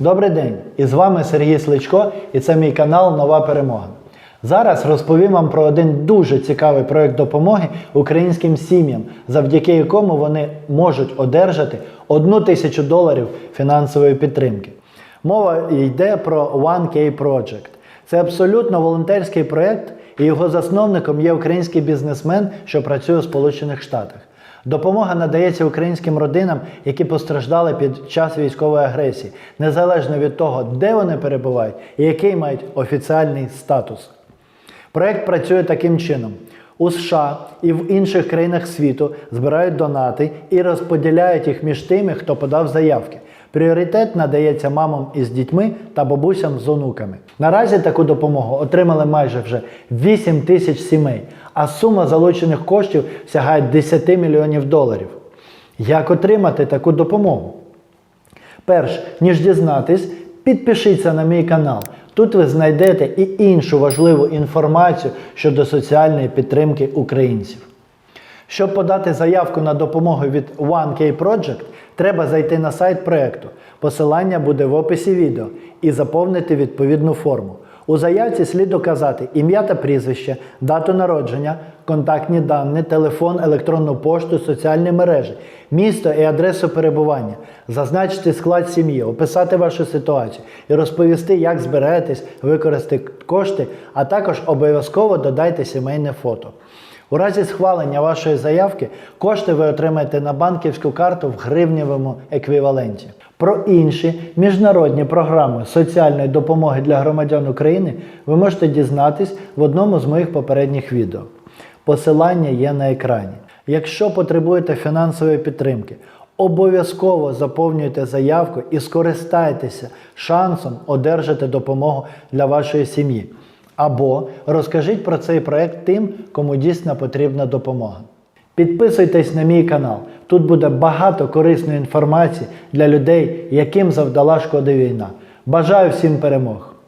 Добрий день! І з вами Сергій Сличко, і це мій канал Нова Перемога. Зараз розповім вам про один дуже цікавий проект допомоги українським сім'ям, завдяки якому вони можуть одержати одну тисячу доларів фінансової підтримки. Мова йде про 1K Project. Це абсолютно волонтерський проект, і його засновником є український бізнесмен, що працює у Сполучених Штатах. Допомога надається українським родинам, які постраждали під час військової агресії, незалежно від того, де вони перебувають і який мають офіціальний статус. Проект працює таким чином: у США і в інших країнах світу збирають донати і розподіляють їх між тими, хто подав заявки. Пріоритет надається мамам із дітьми та бабусям з онуками. Наразі таку допомогу отримали майже вже 8 тисяч сімей, а сума залучених коштів сягає 10 мільйонів доларів. Як отримати таку допомогу? Перш ніж дізнатись, підпишіться на мій канал. Тут ви знайдете і іншу важливу інформацію щодо соціальної підтримки українців. Щоб подати заявку на допомогу від 1K Project, треба зайти на сайт проекту. Посилання буде в описі відео і заповнити відповідну форму. У заявці слід указати ім'я та прізвище, дату народження, контактні дані, телефон, електронну пошту, соціальні мережі, місто і адресу перебування, зазначити склад сім'ї, описати вашу ситуацію і розповісти, як збираєтесь використати кошти, а також обов'язково додайте сімейне фото. У разі схвалення вашої заявки кошти ви отримаєте на банківську карту в гривневому еквіваленті. Про інші міжнародні програми соціальної допомоги для громадян України ви можете дізнатись в одному з моїх попередніх відео. Посилання є на екрані. Якщо потребуєте фінансової підтримки, обов'язково заповнюйте заявку і скористайтеся шансом одержати допомогу для вашої сім'ї. Або розкажіть про цей проект тим, кому дійсно потрібна допомога. Підписуйтесь на мій канал. Тут буде багато корисної інформації для людей, яким завдала шкоди війна. Бажаю всім перемог!